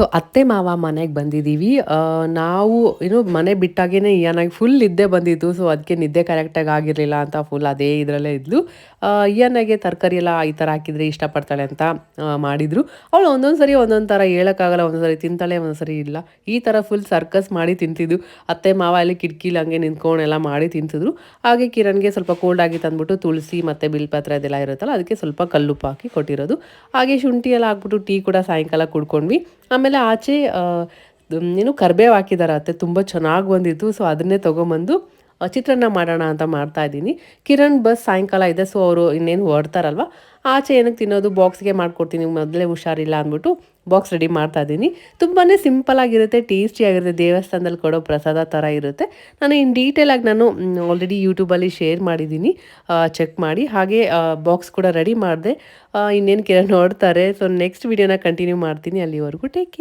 So ಅತ್ತೆ ಮಾವ ಮನೆಗೆ ಬಂದಿದ್ದೀವಿ ನಾವು ಏನು ಮನೆ ಬಿಟ್ಟಾಗೇನೆ ಇಯಾನಾಗಿ ಫುಲ್ ನಿದ್ದೆ ಬಂದಿತ್ತು. ಸೊ ಅದಕ್ಕೆ ನಿದ್ದೆ ಕರೆಕ್ಟಾಗಿ ಆಗಿರಲಿಲ್ಲ ಅಂತ ಫುಲ್ ಅದೇ ಇದರಲ್ಲೇ ಇದ್ಲು. ಇಯಾನಾಗೆ ತರಕಾರಿ ಎಲ್ಲ ಈ ಥರ ಹಾಕಿದರೆ ಇಷ್ಟಪಡ್ತಾಳೆ ಅಂತ ಮಾಡಿದರು. ಅವಳು ಒಂದೊಂದು ಸರಿ ಒಂದೊಂದು ಥರ ಹೇಳೋಕ್ಕಾಗಲ್ಲ, ಒಂದೊಂದು ಸರಿ ತಿಂತಾಳೆ, ಒಂದೊಂದು ಸರಿ ಇಲ್ಲ. ಈ ಥರ ಫುಲ್ ಸರ್ಕಸ್ ಮಾಡಿ ತಿಂತಿದ್ದು ಅತ್ತೆ ಮಾವ ಅಲ್ಲಿ ಕಿಟಕಿಲಿ ಹಂಗೆ ನಿಂತ್ಕೊಂಡು ಎಲ್ಲ ಮಾಡಿ ತಿಂತಿದ್ರು. ಹಾಗೆ ಕಿರಣ್ಗೆ ಸ್ವಲ್ಪ ಕೋಲ್ಡ್ ಆಗಿತ್ತು ಅಂದ್ಬಿಟ್ಟು ತುಳಸಿ ಮತ್ತು ಬಿಲ್ಪತ್ರ ಅದೆಲ್ಲ ಇರುತ್ತಲ್ಲ, ಅದಕ್ಕೆ ಸ್ವಲ್ಪ ಕಲ್ಲುಪ್ಪು ಹಾಕಿ ಕೊಟ್ಟಿರೋದು. ಹಾಗೆ ಶುಂಠಿ ಎಲ್ಲ ಹಾಕ್ಬಿಟ್ಟು ಟೀ ಕೂಡ ಸಾಯಂಕಾಲ ಕುಡ್ಕೊಂಡ್ವಿ. ಆಮೇಲೆ ಆಚೆ ಏನು ಕರ್ಬೇವು ಹಾಕಿದ್ದಾರೆ ಅತ್ತೆ. ತುಂಬ ಚೆನ್ನಾಗಿ ಬಂದಿತ್ತು. ಸೊ ಅದನ್ನೇ ತೊಗೊಂಬಂದು ಚಿತ್ರಾನ್ನ ಮಾಡೋಣ ಅಂತ ಮಾಡ್ತಾ ಇದ್ದೀನಿ. ಕಿರಣ್ ಬಸ್ ಸಾಯಂಕಾಲ ಇದೆ ಸೊ ಅವರು ಇನ್ನೇನು ಹೊರಡ್ತಾರಲ್ವ? ಆಚೆ ಏನಕ್ಕೆ ತಿನ್ನೋದು, ಬಾಕ್ಸ್ಗೆ ಮಾಡ್ಕೊಡ್ತೀನಿ, ಮೊದಲೇ ಹುಷಾರಿಲ್ಲ ಅಂದ್ಬಿಟ್ಟು ಬಾಕ್ಸ್ ರೆಡಿ ಮಾಡ್ತಾ ಇದ್ದೀನಿ. ತುಂಬಾ ಸಿಂಪಲ್ ಆಗಿರುತ್ತೆ ಟೇಸ್ಟಿ ಆಗಿರುತ್ತೆ, ದೇವಸ್ಥಾನದಲ್ಲಿ ಕೊಡೋ ಪ್ರಸಾದ ಥರ ಇರುತ್ತೆ. ನಾನು ಇನ್ನು ಡೀಟೇಲಾಗಿ ನಾನು ಆಲ್ರೆಡಿ ಯೂಟ್ಯೂಬಲ್ಲಿ ಶೇರ್ ಮಾಡಿದ್ದೀನಿ. ಚೆಕ್ ಮಾಡಿ. ಹಾಗೆ ಬಾಕ್ಸ್ ಕೂಡ ರೆಡಿ ಮಾಡಿದೆ. ಇನ್ನೇನು ಕಿರಣ್ ನೋಡ್ತಾರೆ ಸೊ ನೆಕ್ಸ್ಟ್ ವಿಡಿಯೋನ ಕಂಟಿನ್ಯೂ ಮಾಡ್ತೀನಿ. ಅಲ್ಲಿವರೆಗೂ ಟೇಕ್ ಕೇರ್